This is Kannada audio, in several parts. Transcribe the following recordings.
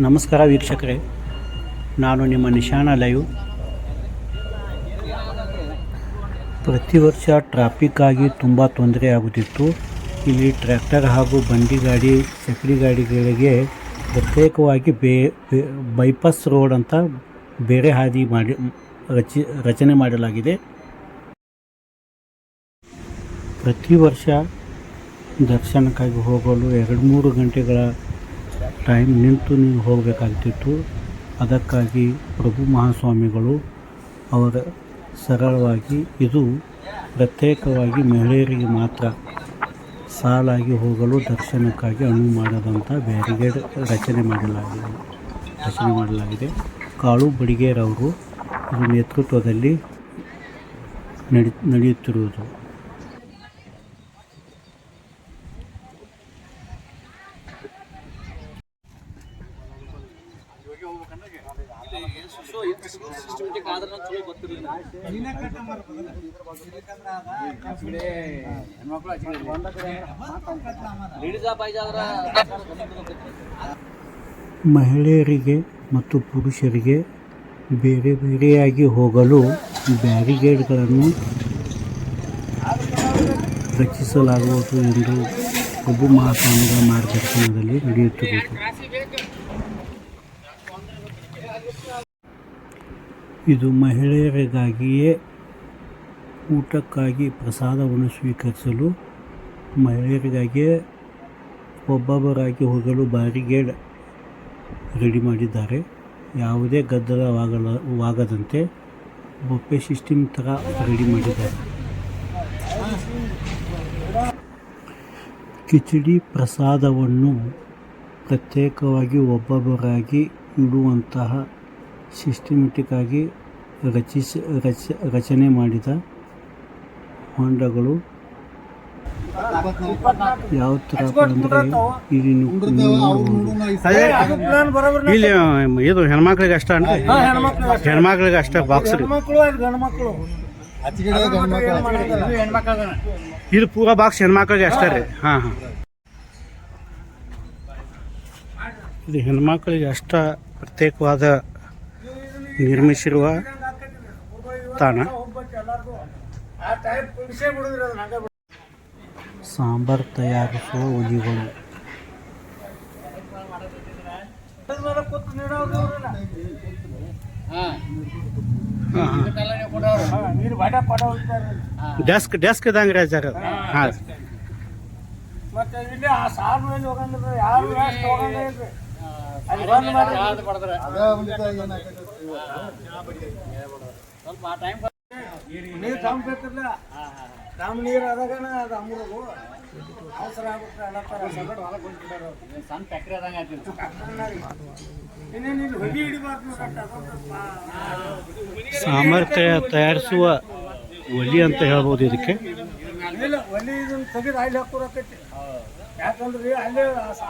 ನಮಸ್ಕಾರ ವೀಕ್ಷಕರೇ. ನಾನು ನಿಮ್ಮ ನಿಶಾನ ಲೈವ್ ಪ್ರತಿ ವರ್ಷ ಟ್ರಾಫಿಕ್ ಆಗಿ ತುಂಬ ತೊಂದರೆ ಆಗುತ್ತಿತ್ತು. ಇಲ್ಲಿ ಟ್ರ್ಯಾಕ್ಟರ್ ಹಾಗೂ ಬಂಡಿ ಗಾಡಿ ಚಕ್ರಿ ಗಾಡಿಗಳಿಗೆ ಪ್ರತ್ಯೇಕವಾಗಿ ಬೇ- ಬೈಪಾಸ್ ರೋಡ್ ಅಂತ ಬೇರೆ ಹಾದಿ ಮಾಡಿ, ರಚಿ, ರಚನೆ ಮಾಡಲಾಗಿದೆ. ಪ್ರತಿ ವರ್ಷ ದರ್ಶನಕ್ಕಾಗಿ ಹೋಗಲು ಎರಡು ಮೂರು ಗಂಟೆಗಳ ಟೈಮ್ ನಿಂತು ನೀವು ಹೋಗಬೇಕಾಗ್ತಿತ್ತು. ಅದಕ್ಕಾಗಿ ಪ್ರಭು ಮಹಾಸ್ವಾಮಿಗಳು ಅವರ ಸರಳವಾಗಿ ಇದು ಪ್ರತ್ಯೇಕವಾಗಿ ಮಹಿಳೆಯರಿಗೆ ಮಾತ್ರ ಸಾಲಾಗಿ ಹೋಗಲು ದರ್ಶನಕ್ಕಾಗಿ ಅನುವು ಮಾಡದಂಥ ಬ್ಯಾರಿಗೇಡ್ ರಚನೆ ಮಾಡಲಾಗಿದೆ. ರಚನೆ ಮಾಡಲಾಗಿದೆ. ಕಾಳು ಬಡಿಗೇರವರು ನೇತೃತ್ವದಲ್ಲಿ ನಡಿ, ನಡೆಯುತ್ತಿರುವುದು. ಮಹಿಳೆಯರಿಗೆ ಮತ್ತು ಪುರುಷರಿಗೆ ಬೇರೆ ಬೇರೆಯಾಗಿ ಹೋಗಲು ಬ್ಯಾರಿಗೇಡ್ಗಳನ್ನು ರಚಿಸಲಾಗುವುದು ಎಂದು ಪ್ರಭು ಮಹಾಸ್ವಾಮಿಗಳ ಮಾರ್ಗದರ್ಶನದಲ್ಲಿ ನಡೆಯುತ್ತಿರುವುದು ಇದು ಮಹಿಳೆಯರಿಗಾಗಿಯೇ ಊಟಕ್ಕಾಗಿ ಪ್ರಸಾದವನ್ನು ಸ್ವೀಕರಿಸಲು, ಮಹಿಳೆಯರಿಗಾಗಿಯೇ ಒಬ್ಬೊಬ್ಬರಾಗಿ ಹೋಗಲು ಬ್ಯಾರಿಗೇಡ್ ರೆಡಿ ಮಾಡಿದ್ದಾರೆ. ಯಾವುದೇ ಗದ್ದಲವಾಗಲ, ವಾಗದಂತೆ ಬೊಪ್ಪೆ ಸಿಸ್ಟಮ್ ಥರ ರೆಡಿ ಮಾಡಿದ್ದಾರೆ. ಕಿಚಡಿ ಪ್ರಸಾದವನ್ನು ಪ್ರತ್ಯೇಕವಾಗಿ ಒಬ್ಬೊಬ್ಬರಾಗಿ ಇಡುವಂತಹ ಸಿಸ್ಟಮೆಟಿಕ್ ಆಗಿ ರಚಿಸ ರಚ ರಚನೆ ಮಾಡಿದ ಹೊಂಡಗಳು ಯಾವ ಥರ ಅಂದರೆ ಇಲ್ಲಿ. ಇಲ್ಲಿ ಇದು ಹೆಣ್ಮಕ್ಳಿಗೆ ಅಷ್ಟ ಅನ್ರಿ? ಹೆಣ್ಮಕ್ಳಿಗೆ ಅಷ್ಟ. ಬಾಕ್ಸ್ ರೀ ಇದು ಪೂರ ಬಾಕ್ಸ್ ಹೆಣ್ಮಕ್ಳಿಗೆ ಅಷ್ಟೇ ರೀ. ಹಾಂ ಹಾಂ. ಇದು ಹೆಣ್ಮಕ್ಳಿಗೆ ಅಷ್ಟ ಪ್ರತ್ಯೇಕವಾದ ನಿರ್ಮಿಸಿರುವ ತಾಣ. ಸಾಂಬಾರ್ ತಯಾರಿಸುವ ಉಗಿಗಳು. ಡೆಸ್ಕ್ ಡೆಸ್ಕ್ ಇದಂಗೆ ರೀ ಅಜ್ಜಾರ ಹಾಂ. ಮತ್ತೆ ಇಲ್ಲಿ ಆ ಸಾರ್ ಮೇಲೆ ಹೋಗಂದ್ರೆ ಯಾರು ವೇಸ್ಟ್ ಹೋಗಂಗ ಆ ಟೈಮ್ ನೀರು ಬೇಕಿಲ್ಲ? ತಾಮ್ ನೀರು ಅದಾಗನ ಅದು ಅಮೃದು ಅವಸರ ಆಗ್ಬಿಟ್ರೆ ಎಲ್ಲ ತರ ಸಗಡ್ ಹೊಲಕ್ಕೆ ಬಂದ್ಬಿಟ್ಟಾರ ಸಣ್ಣ ಫ್ಯಾಕ್ಟ್ರಿ ಆದಂಗೆ ಆಯ್ತು ಇನ್ನೇನು ಇಲ್ಲಿ ಹೊಗೆ ಹಿಡಿಬಾರ್ದು ಕಟ್ಟ ಸಾಂಬಾರ್ ತಯ- ತಯಾರಿಸುವ ಒಲಿ ಅಂತ ಹೇಳ್ಬೋದು ಇದಕ್ಕೆ. ಇಲ್ಲ ಒಲಿ ಇದನ್ನು ತೆಗೆದು ಅಲ್ಲಿ ಹಾಕೋರಕೈತಿ ಯಾಕಂದ್ರಿ ಅಲ್ಲಿ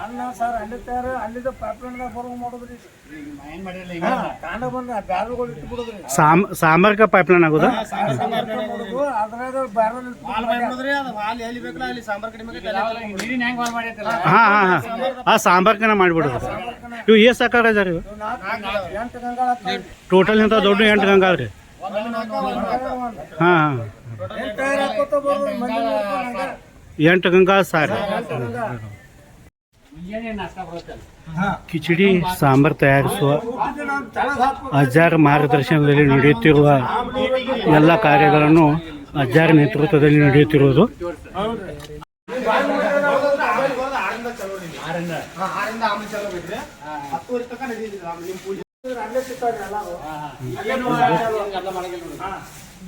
ಅನ್ನ ಸಾರ್ ಅಲ್ಲಿ ತಯಾರು ಅಲ್ಲಿದ್ದ ಪೈಪ್ಲೈನ್ದಾಗ ಬರೋ ಮಾಡೋದ್ರಿ. ಕಾಂಡ ಬಂದ ಬ್ಯಾರಲ್ಗಳು ಇಟ್ಟು ಬಿಡುದ್ರಿ ಸಾಮರ್ಕ ಪೈಪ್ಲೈನ್ ಆಗೋದಾ? ಅದ್ರಾಗ ಬ್ಯಾರಲ್ ಹಾ ಹಾಂ ಹಾಂ ಹಾಂ. ಆ ಸಾಂಬಾರ್ಕನ ಮಾಡಿಬಿಡೋದು. ಇವು ಎಷ್ಟು ಸಾಕಾರ ಇದಾರೆ ಇವು? ಟೋಟಲ್ ಇಂಥ ದೊಡ್ಡ ಎಂಟು ಗಂಗಾ ರೀ ಹಾಂ ಹಾಂ. ಎಂಟು ಗಂಗಾ ಸಾರಿ ಕಿಚಡಿ ಸಾಂಬಾರ್ ತಯಾರಿಸುವ. ಅಜ್ಜಾರ ಮಾರ್ಗದರ್ಶನದಲ್ಲಿ ನಡೆಯುತ್ತಿರುವ ಎಲ್ಲ ಕಾರ್ಯಗಳನ್ನು ಅಜ್ಜಾರ ನೇತೃತ್ವದಲ್ಲಿ ನಡೆಯುತ್ತಿರುವುದು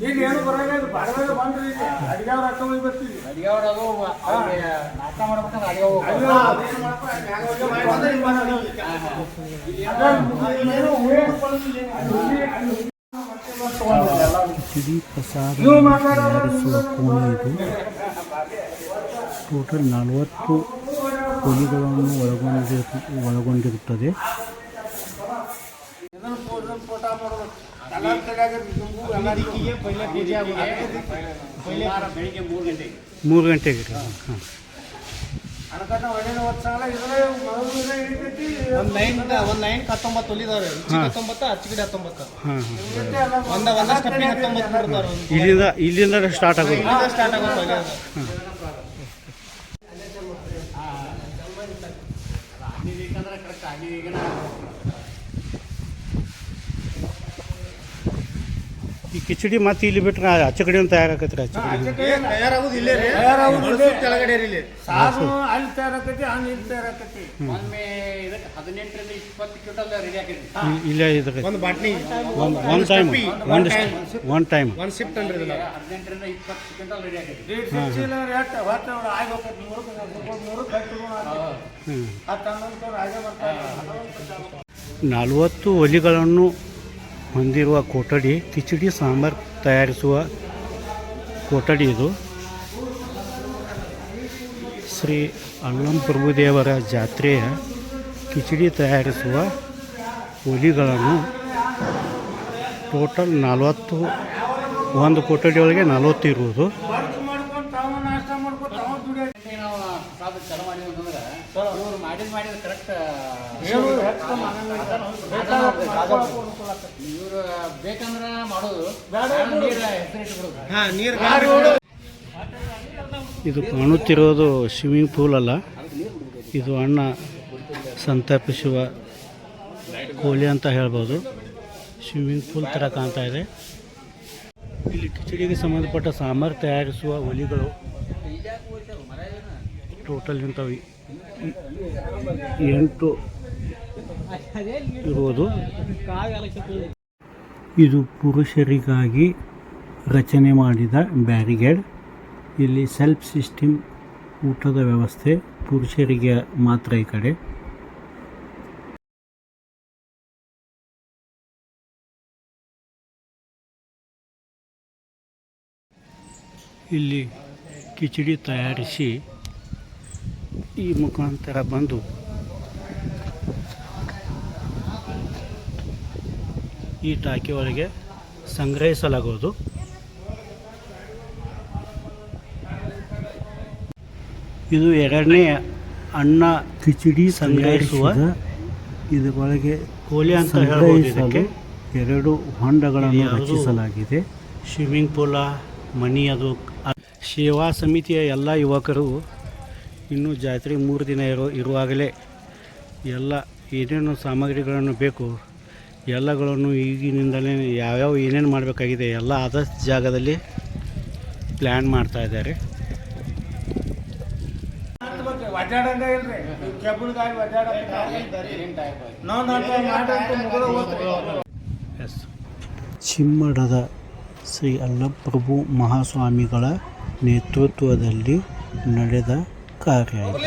ಇಲ್ಲಿ ಏನು ಬರಂಗಿಲ್ಲ ಬಂದ್ರಿ ಇಲ್ಲಿ ಅಡಿಗೆ ಅವ್ರ ಅಕ್ಕ ಹೋಗಿ ಬರ್ತೀವಿ. ಅಡಿಗೆ ಅದು ಅವ್ರಿಗೆ ಮಾಡ್ಬೇಕಂದ್ರೆ ಅಡಿಗೆ ಹೋಗಿ ಪ್ರಸಾದ ತಯಾರಿಸುವ ಕೋಣೆ ಇದು. ಟೋಟಲ್ ನಲವತ್ತು ಕೊಲಿಗಳನ್ನು ಒಳಗೊಂಡಿರು ಒಳಗೊಂಡಿರುತ್ತದೆ ಇದನ್ನ ಫೋಟೋ ಫೋಟೋ ಮಾಡೋದು ಎಲ್ಲ ಕಡೆಯಾಗ ದುಂಬು ಎಲ್ಲರಿಗೂ ಪೈಲೆ ಪೂಜೆ ಆಗೋದು ಪೈಲೆ ಬೆಳಿಗ್ಗೆ ಮೂರು ಗಂಟೆಗೆ ಹಾಂ. ಒಂದು ಲೈನ್ ಒಂದ್ ಲೈನ್ ಹತ್ತೊಂಬತ್ತು ಹೊಲಿದಾರೆ. ಹತ್ತೊಂಬತ್ತು ಅಚ್ಚಗಿಡಿ ಹತ್ತೊಂಬತ್ತು. ಒಂದ ಒಂದ ಸ್ಟೆಪ್ಪಿಗೆ ಹತ್ತೊಂಬತ್ತು ಇಲ್ಲಿಂದ ಇಲ್ಲಿಂದ ಸ್ಟಾರ್ಟ್ ಆಗೋದು. ಸ್ಟಾರ್ಟ್ ಆಗುತ್ತೆ. ಈ ಕಿಚಡಿ ಮತ್ತೆ ಇಲ್ಲಿ ಬಿಟ್ಟರೆ ಆಚೆ ಕಡೆ ತಯಾರಾಕತ್ರಿ ಆಚೆ ಕಡೆ. ಏ, ತಯಾರಾಗೋದು ಇಲ್ಲೇ ರೀ? ತಯಾರಾಗೋದು ಇಲ್ಲೇ. ಕೆಳಗಡೆ ರೀ ಇಲ್ಲಿ. ಅಲ್ಲಿ ತಯಾರಾಕತಿ ಹಣ್ಣು ಇಲ್ಲಿ ತಯಾರಾಕತಿ ಒಮ್ಮೆ ಇದಕ್ಕೆ ಹದಿನೆಂಟರಿಂದ ಇಪ್ಪತ್ತು ಕ್ವಿಂಟಲ್ ರೆಡಿ ಆಗಿದೆ ಇಲ್- ಇಲ್ಲೇ ಇದ್ರೆ. ಒಂದು ಬಾಟ್ನಿ. ಒಂದು ಒನ್ ಟೈಮ್ ಒಂದು ಒನ್ ಟೈಮ್ ಒಂದ್ ಶಿಫ್ಟ್ ಅನ್ರಿ ಇದನ್ನ ಹದಿನೆಂಟರಿಂದ ಇಪ್ಪತ್ತು ಕ್ವಿಂಟಲ್ ರೆಡಿ ಆಗಿದೆ ದೀಡ್ ಚೀಲ ಎಷ್ಟು? ಹೊಟ್ಟೆ ಒಳಗೆ ಆಗ್ಬೇಕು ಮೂರು ಮೂರು ಕಟ್ಟಿ ಹ್ಞೂ ಹತ್ತು ಹನ್ನೊಂದು ಹಾಗೆ ಬರ್ತಾರೆ ನಲವತ್ತು ಒಲಿಗಳನ್ನು ಹೊಂದಿರುವ ಕೊಠಡಿ, ಕಿಚಡಿ, ಸಾಂಬಾರ್ ತಯಾರಿಸುವ ಕೊಠಡಿ ಇದು. ಶ್ರೀ ಅಲ್ಲಂ ಪ್ರಭುದೇವರ ಜಾತ್ರೆಯ ಕಿಚಡಿ ತಯಾರಿಸುವ ಹುಲಿಗಳನ್ನು ಟೋಟಲ್ ನಲವತ್ತು, ಒಂದು ಕೊಠಡಿಯೊಳಗೆ ನಲವತ್ತು ಇರುವುದು. ಚಲೋ ಮಾಡಿದ್ವಿ ಅಂತಂದ್ರೆ ಇವ್ರು ಮಾಡಿದ್ ಮಾಡಿದ ಕರೆಕ್ಟ್ ಏನು ಹೆಚ್ಚು ಇವ್ರು ಬೇಕಂದ್ರೆ ಮಾಡೋದು. ಬೇಡ ನೀರು ಹೆಸರಿಟ್ಬಿಡೋದು ಹಾ ನೀರ್ ಇದು ಕಾಣುತ್ತಿರೋದು ಸ್ವಿಮ್ಮಿಂಗ್ ಪೂಲ್ ಅಲ್ಲ. ಇದು ಅಣ್ಣ ಸಂತಾಪಿಸುವ ಕೋಲಿ ಅಂತ ಹೇಳ್ಬೋದು. ಸ್ವಿಮ್ಮಿಂಗ್ ಪೂಲ್ ಥರ ಕಾಣ್ತಾ ಇದೆ. ಇಲ್ಲಿ ಕಿಚಡಿಗೆ ಸಂಬಂಧಪಟ್ಟ ಸಾಂಬಾರು ತಯಾರಿಸುವ ಒಲಿಗಳು ಟೋಟಲ್ ಇಂಥವು ಎಂಟು ಇರುವುದು ಇದು ಪುರುಷರಿಗಾಗಿ ರಚನೆ ಮಾಡಿದ ಬ್ಯಾರಿಗೇಡ್. ಇಲ್ಲಿ ಸೆಲ್ಫ್ ಸಿಸ್ಟಮ್ ಊಟದ ವ್ಯವಸ್ಥೆ ಪುರುಷರಿಗೆ ಮಾತ್ರ ಈ ಕಡೆ. ಇಲ್ಲಿ ಕಿಚಡಿ ತಯಾರಿಸಿ ಈ ಮುಖಾಂತರ ಬಂದು ಈ ಟಾಕಿ ಒಳಗೆ ಸಂಗ್ರಹಿಸಲಾಗುವುದು. ಇದು ಎರಡನೇ ಅನ್ನ ಕಿಚಡಿ ಸಂಗ್ರಹಿಸುವ ಇದರೊಳಗೆ ಕೋಲಿ ಅಂತ ಹೇಳಬಹುದು ಇದಕ್ಕೆ. ಎರಡು ಹೊಂಡಗಳನ್ನು ರಚಿಸಲಾಗಿದೆ. ಸ್ವಿಮ್ಮಿಂಗ್ ಪೂಲ ಮನಿ ಅದು. ಸೇವಾ ಸಮಿತಿಯ ಎಲ್ಲ ಯುವಕರು ಇನ್ನೂ ಜಾತ್ರೆ ಮೂರು ದಿನ ಇರೋ ಇರುವಾಗಲೇ ಎಲ್ಲ ಏನೇನು ಸಾಮಗ್ರಿಗಳನ್ನು ಬೇಕು, ಎಲ್ಲಗಳನ್ನು ಈಗಿನಿಂದಲೇ ಯಾವ್ಯಾವ ಏನೇನು ಮಾಡಬೇಕಾಗಿದೆ ಎಲ್ಲ ಆದ ಜಾಗದಲ್ಲಿ ಪ್ಲ್ಯಾನ್ ಮಾಡ್ತಾ ಇದ್ದಾರೆ. ಎಸ್ ಚಿಮ್ಮಡದ ಶ್ರೀ ಅಲ್ಲಪ್ರಭು ಮಹಾಸ್ವಾಮಿಗಳ ನೇತೃತ್ವದಲ್ಲಿ ನಡೆದ ಕಾರ್ಯ ಇದು.